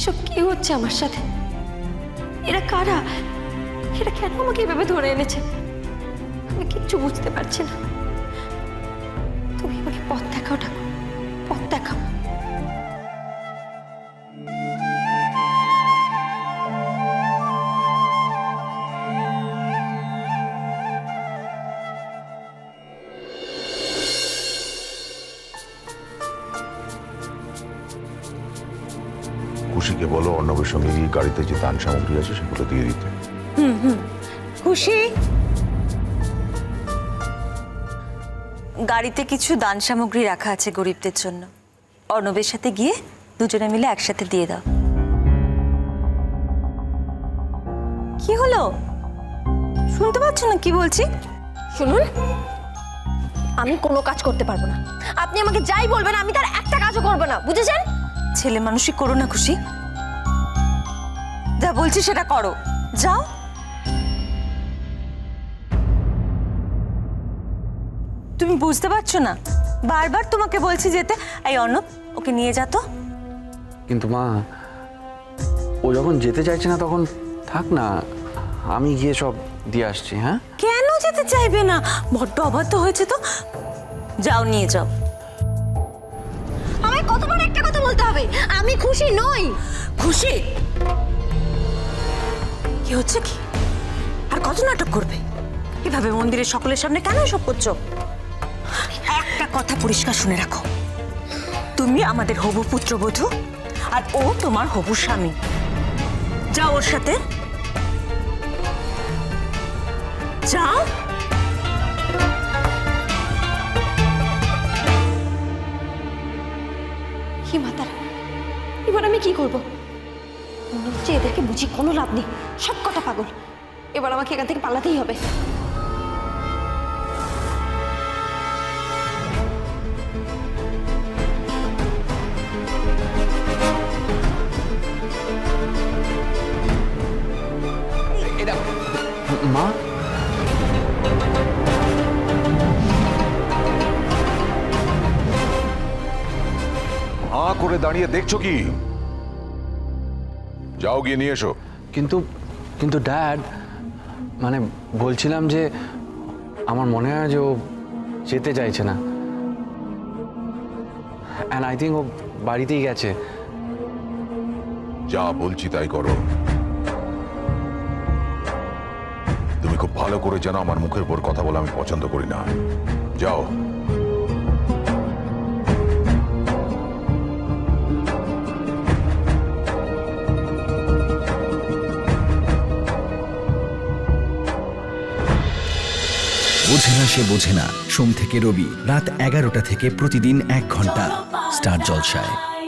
এসব কি হচ্ছে আমার সাথে? এরা কারা? এরা কেন আমাকে এভাবে ধরে এনেছে? আমি কিচ্ছু বুঝতে পারছি না। তুমি আমাকে পথ দেখাও, ঠাকুর। পথ দেখাও। খুশিকে বলো অর্ণবের সঙ্গে গিয়ে গাড়িতে যে দান সামগ্রী আছে সেগুলো দিয়ে দিতে। খুশি? গাড়িতে কিছু দান সামগ্রী রাখা আছে গরিবদের জন্য। অর্ণবের সাথে গিয়ে দুজনে মিলে একসাথে দিয়ে দাও। কি হলো? শুনতে পাচ্ছ না কি বলছি? শুনুন আমি কোনো কাজ করতে পারব না। আপনি আমাকে যাই বলবেন আমি তার একটা কাজও করব না বুঝেছেন? ছেলে মানুষই করো না খুশি। যা বলছি সেটা করো। যাও। তুমি বুঝতে পারছ না? বারবার তোমাকে বলছি যেতে। এই অর্ণব ওকে নিয়ে যা তো। কিন্তু মা ও যখন যেতে চাইছে না তখন থাক না আমি গিয়ে সব দিয়ে আসছি হ্যাঁ? কেন যেতে চাইবে না? বড্ড অবাধ্য হয়েছে তো। যাও নিয়ে যাও। হবে আমি খুশি নই। খুশি? কি হচ্ছে কি? আর কত নাটক করবে? এভাবে মন্দিরের সকলের সামনে কেন এসব করছ? একটা কথা পরিষ্কার শুনে রাখো। তুমি আমাদের হবু পুত্রবধূ আর ও তোমার হবু স্বামী। যাও ওর সাথে। যাও। কি মাতারা এবার আমি কি করব? মনে হচ্ছে এদেরকে বুঝি কোনো লাভ নেই। সব কটা পাগল। এবার আমাকে এখান থেকে পালাতেই হবে। মা করে দাঁড়িয়ে দেখছ কি? যাও গিয়ে নিয়ে এসো। কিন্তু কিন্তু ড্যাড মানে বলছিলাম যে আমার মনে হয় যে ও যেতে চাইছে না। অ্যান্ড আই থিঙ্ক ও বাড়িতেই গেছে। যা বলছি তাই করো। তুমি খুব ভালো করে জানো আমার মুখের উপর কথা বলে আমি পছন্দ করি না। যাও। বোঝে না, সে বোঝে না। সোম থেকে রবি, রাত এগারোটা থেকে প্রতিদিন এক ঘণ্টা। স্টার জলসায়।